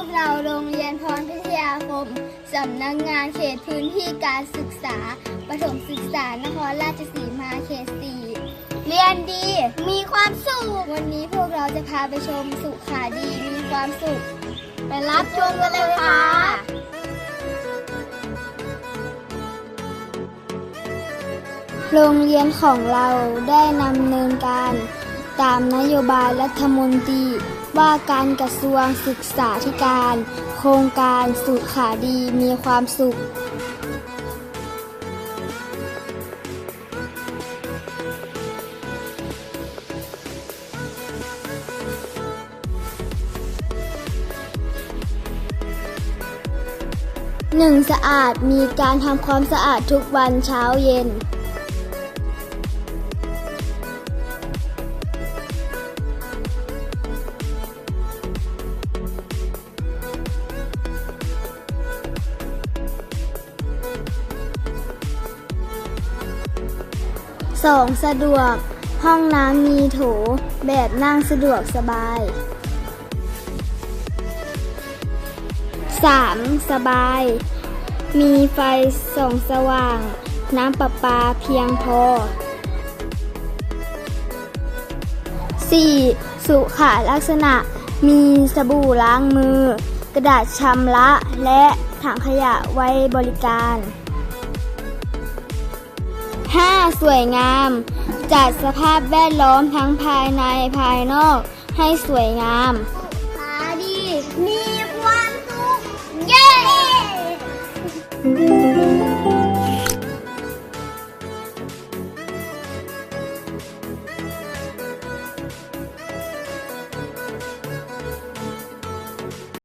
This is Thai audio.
วกเราโรงเรียนพรพิทยาคม สำนักงานเขตพื้นที่การศึกษา ประถมศึกษานครราชสีมาเขตสี่เรียนดี มีความสุข วันนี้พวกเราจะพาไปชมสุขาดีมีความสุข ไปรับชมกันเลยค่ะโรงเรียนของเราได้นำเนินการ ตามนโยบายรัฐมนตรี ว่าการกระทรวงศึกษาธิการ โครงการสุขาดีมีความสุขหนึ่งสะอาดมีการทำความสะอาดทุกวันเช้าเย็น สองสะดวก ห้องน้ำมีโถ แบบนั่งสะดวกสบาย 3. สบาย มีไฟส่องสว่าง น้ำประปาเพียงพอ 4. สุขาลักษณะ มีสบู่ล้างมือ กระดาษชำระและถังขยะไว้บริการ สวยงาม จัดสภาพแวดล้อมทั้งภายในภายนอกให้สวยงาม มาดี มีความสุข เย้